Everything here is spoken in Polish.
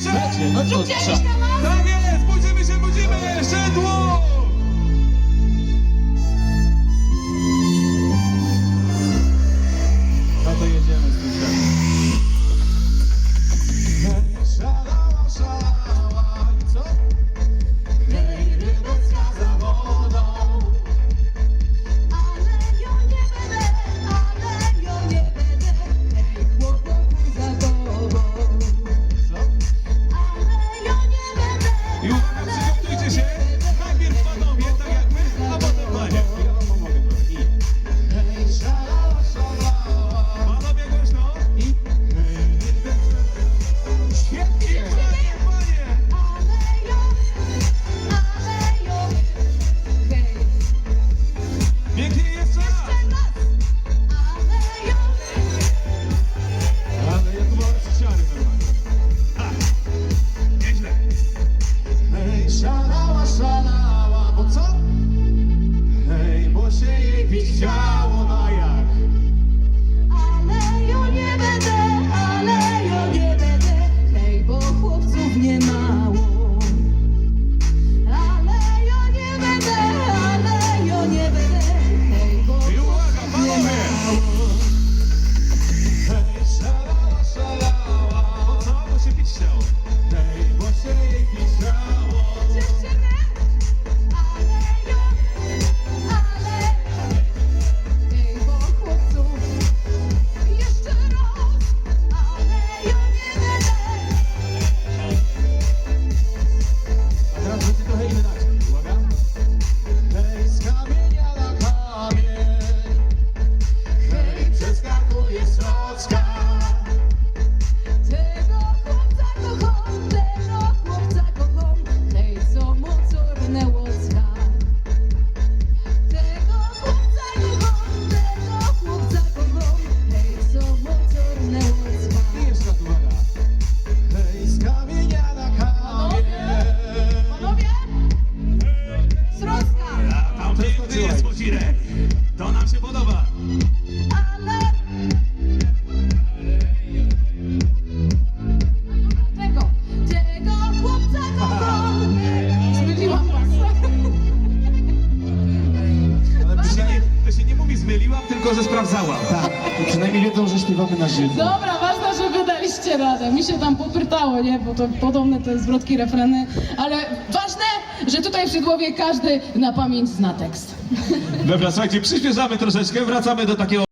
Szedł, no co, Tak jest, budzimy się, budzimy! Szedło! To nam się podoba. Ale... Tego, tego chłopca kocham. Zmyliłam was. Ale to się, nie, to się nie mówi zmyliłam, tylko że sprawdzałam. Tak, przynajmniej wiedzą, że śpiewamy na żywo. Dobra, daliście radę, mi się tam popytało, nie? Bo to podobne te zwrotki, refreny, ale ważne, że tutaj w Szydłowie każdy na pamięć zna tekst. Dobra, słuchajcie, przyspieszamy troszeczkę, wracamy do takiego